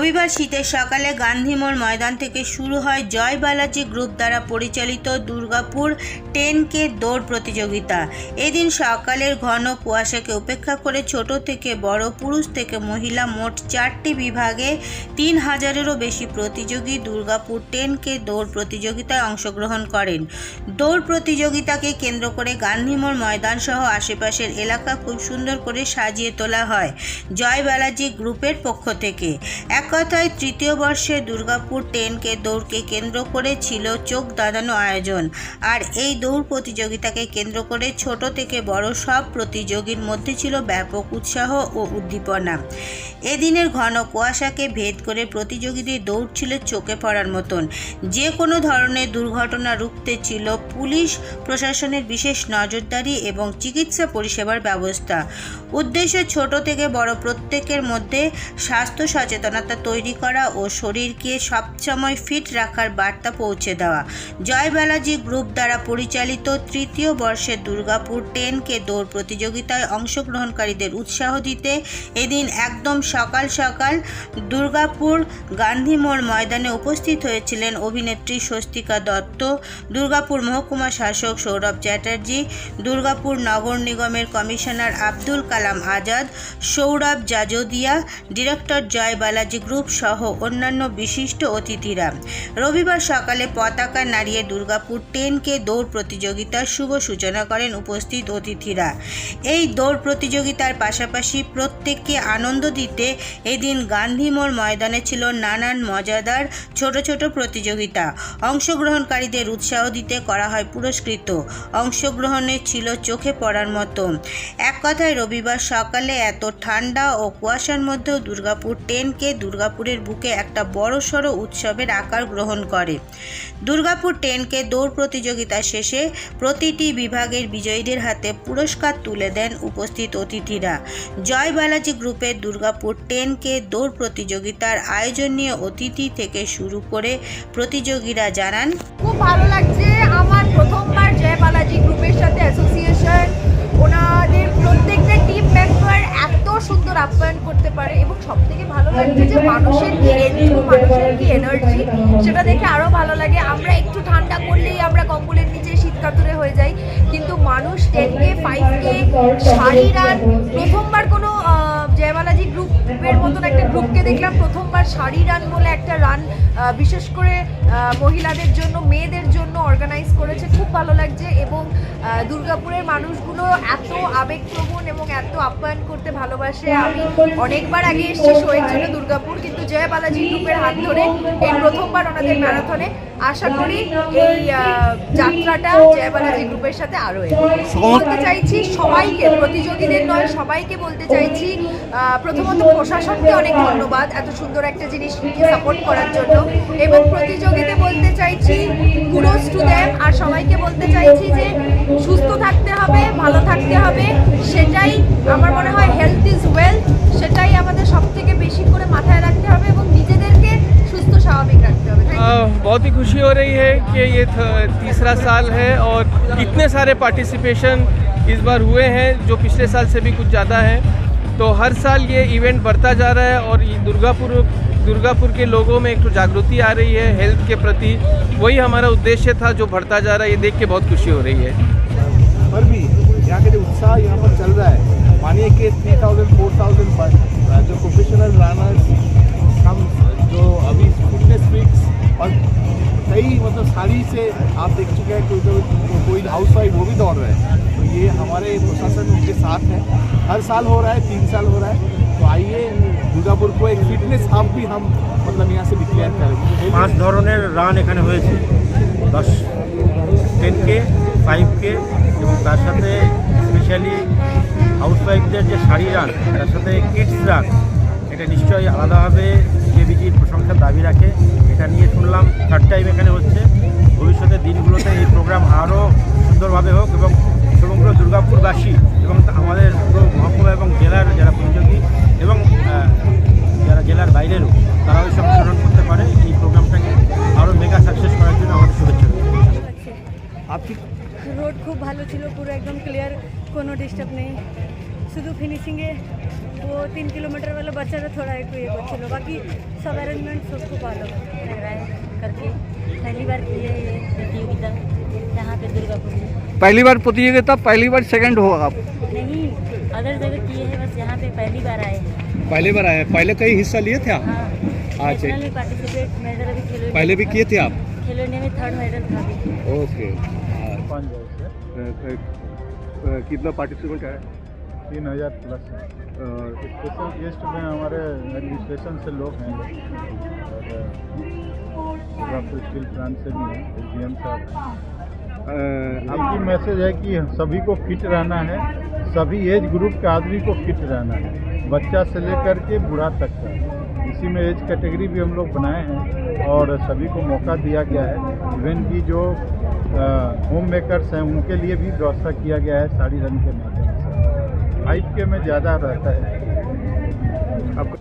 রবিবার শীতের সকালে গান্ধীমোড় ময়দান থেকে শুরু হয় জয় বালাজি গ্রুপ দ্বারা পরিচালিত দুর্গাপুর টেন কে দৌড় প্রতিযোগিতা। এদিন সকালের ঘন কুয়াশাকে উপেক্ষা করে ছোট থেকে বড়, পুরুষ থেকে মহিলা মোট চারটি বিভাগে তিন হাজারেরও বেশি প্রতিযোগী দুর্গাপুর টেন কে দৌড় প্রতিযোগিতায় অংশগ্রহণ করেন। দৌড় প্রতিযোগিতাকে কেন্দ্র করে গান্ধীমোড় ময়দান সহ আশেপাশের এলাকা খুব সুন্দর করে সাজিয়ে তোলা হয় জয় বালাজি গ্রুপের পক্ষ থেকে। এক কথায় তৃতীয় বর্ষে দুর্গাপুর টেনকে দৌড়কে কেন্দ্র করে ছিল চোখ দাঁড়ানো আয়োজন। আর এই দৌড় প্রতিযোগিতাকে কেন্দ্র করে ছোট থেকে বড় সব প্রতিযোগীর মধ্যে ছিল ব্যাপক উৎসাহ ও উদ্দীপনা। এদিনের ঘন কুয়াশাকে ভেদ করে প্রতিযোগীদের দৌড় ছিল চোখে পড়ার মতন। যে কোনো ধরনের দুর্ঘটনা রুখতে ছিল পুলিশ, প্রশাসনের বিশেষ নজরদারি এবং চিকিৎসা পরিষেবার ব্যবস্থা। উদ্দেশ্য ছোট থেকে বড় প্রত্যেকের মধ্যে স্বাস্থ্য সচেতনতা তৈরি করা ও শরীরকে সবসময় ফিট রাখার বার্তা পৌঁছে দেওয়া। জয় বালাজি গ্রুপ দ্বারা পরিচালিত তৃতীয় বর্ষের দুর্গাপুর টেন কে দৌড় প্রতিযোগিতায় অংশগ্রহণকারীদের উৎসাহ দিতে এদিন একদম সকাল সকাল দুর্গাপুর গান্ধী মোড় ময়দানে উপস্থিত হয়েছিলেন অভিনেত্রী স্বস্তিকা দত্ত, দুর্গাপুর মহকুমা শাসক সৌরভ চ্যাটার্জি, দুর্গাপুর নগর নিগমের commissioner Abdul Kalam Azad, Sourav Jajodia, director Jay Balaji group সহ অন্যান্য বিশিষ্ট অতিথিরা। রবিবার সকালে পতাকা নাড়িয়ে দুর্গাপুর টেনকে দৌড় প্রতিযোগিতার শুভ সূচনা করেন উপস্থিত অতিথিরা। এই দৌড় প্রতিযোগিতার পাশাপাশি প্রত্যেককে আনন্দ দিতে এদিন গান্ধী মোড় ময়দানে ছিল নানান মজাদার ছোট ছোট প্রতিযোগিতা। অংশগ্রহণকারীদের উৎসাহ দিতে করা হয় পুরস্কৃত। অংশগ্রহণে ছিল চোখে পড়ার মতো। এক কথায় রবিবার সকালে এত ঠান্ডা ও কুয়াশার মধ্যেও দুর্গাপুর টেনকে দুর্গাপুরের বুকে একটা বড়সড় উৎসবের আকার গ্রহণ করে। দুর্গাপুর টেনকে দৌড় প্রতিযোগিতা শেষে প্রতিটি বিভাগের বিজয়ীদের হাতে পুরস্কার তুলে দেন উপস্থিত অতিথিরা। জয় বালাজি গ্রুপের দুর্গাপুর টেনকে দৌড় প্রতিযোগিতার আয়োজন নিয়ে অতিথি থেকে শুরু করে প্রতিযোগীরা জানান, খুব ভালো লাগছে আমার প্রথমবার ভালো লাগে। আমরা একটু ঠান্ডা করলেই আমরা কম্বলের নিচে শীত কাতুরে হয়ে যাই। কিন্তু মানুষ টেন কে ফাইভ কে শাড়ির আর প্রথমবার কোনো আহ, জয়বালাজি গ্রুপের মতন একটা গ্রুপকে দেখলাম। প্রথমবার শাড়ি রান বলে একটা রান বিশেষ করে মহিলাদের জন্য মেয়েদের জন্য অর্গানাইজ করেছে। খুব ভালো লাগছে এবং দুর্গাপুরের মানুষগুলো এত আবেগপ্রবণ এবং এত আপ্যায়ন করতে ভালোবাসে। আমি অনেকবার আগে এসেছি শোয়ের জন্য দুর্গাপুর কিন্তু জয় বালাজি গ্রুপের হাত ধরে এই প্রথমবার ওনাদের ম্যারাথনে আশা করি এই যাত্রাটা জয় বালাজি গ্রুপের সাথে আরও বলতে চাইছি সবাইকে প্রতিযোগীদের নয় সবাইকে বলতে চাইছি প্রথমত প্রশাসনকে অনেক ধন্যবাদ এত সুন্দর একটা জিনিসকে সাপোর্ট করার জন্য এবং প্রতিযোগীতে বলতে চাইছি কুডোস টু দেম আর সবাইকে বলতে চাইছি যে সুস্থ থাকতে হবে ভালো থাকতে হবে সেটাই আমার মনে হয় হেলথ ইজ ওয়েলথ সেটাই আমাদের সব থেকে বেশি করে মাথায় রাখতে হবে এবং নিজেদেরকে সুস্থ স্বাভাবিক রাখতে হবে Thank you. आ, बहुत ही खुशी हो रही है कि ये थ- तीसरा साल है और इतने सारे पार्टिसिपेशन इस बार हुए हैं जो पिछले साल से भी कुछ ज़्यादा है तो हर साल ये इवेंट बढ़ता जा रहा है और दुर्गापुर दुर्गापुर के लोगों में एक तो जागृति आ रही है हेल्थ के प्रति। वही हमारा उद्देश्य था जो बढ़ता जा रहा है, ये देख के बहुत खुशी हो रही है। पर भी यहाँ के जो उत्साह यहाँ पर चल रहा है, मानिए कि three thousand four thousand कोई हाउस वाइफ वो भी दौड़ रहे हैं तो ये हमारे प्रशासन उनके साथ है हर साल हो रहा है तीन साल हो रहा है तो आइए दुर्गापुर को एक फिटनेस हब भी हम मतलब यहाँ से डिक्लेयर करेंगे পাঁচ ধরনের রান এখানে হয়েছে দশ টেন কে ফাইভ কে এবং তার সাথে স্পেশালি হাউসওয়াইফদের যে শাড়ি রান তার সাথে কিডস রান এটা নিশ্চয়ই আলাদাভাবে কোনো ডিস্টার্ব নেই শুধু ফিনিশিংয়ে वो तीन किलोमीटर वाला बच्चा था थोड़ा एक ये बच्चे बाकी सब अरेंजमेंट सबको भालो लग रहा है करके पहली बार की है ये प्रतियोगिता यहाँ पे दुर्गापुर में पहली बार प्रतियोगिता पहली बार सेकंड हो आप नहीं अदर जगह किए हैं बस यहाँ पे पहली बार आए हैं पहले बार आए पहले कई हिस्सा लिए थे आप हाँ अच्छा। नेशनल में पार्टिसिपेट मेडल भी खेलो पहले भी किए थे आप खेलो इंडिया में थर्ड मेडल था भी ओके पाँच बजे से कितना पार्टिसिपेंट है? तीन हज़ार प्लस स्पेशल गेस्ट में हमारे एडमिनिस्ट्रेशन से लोग हैं। और स्टील प्लांट से भी हैं एस साहब हैं आपकी मैसेज है कि सभी को फिट रहना है। सभी एज ग्रुप के आदमी को फिट रहना है। बच्चा से लेकर के बूढ़ा तक का। इसी में एज कैटेगरी भी हम लोग बनाए हैं। और सभी को मौका दिया गया है। इवन की जो होम मेकर्स हैं, उनके लिए भी व्यवस्था किया गया है साड़ी रंग के माध्यम से। फाइव के में ज़्यादा रहता है। आपका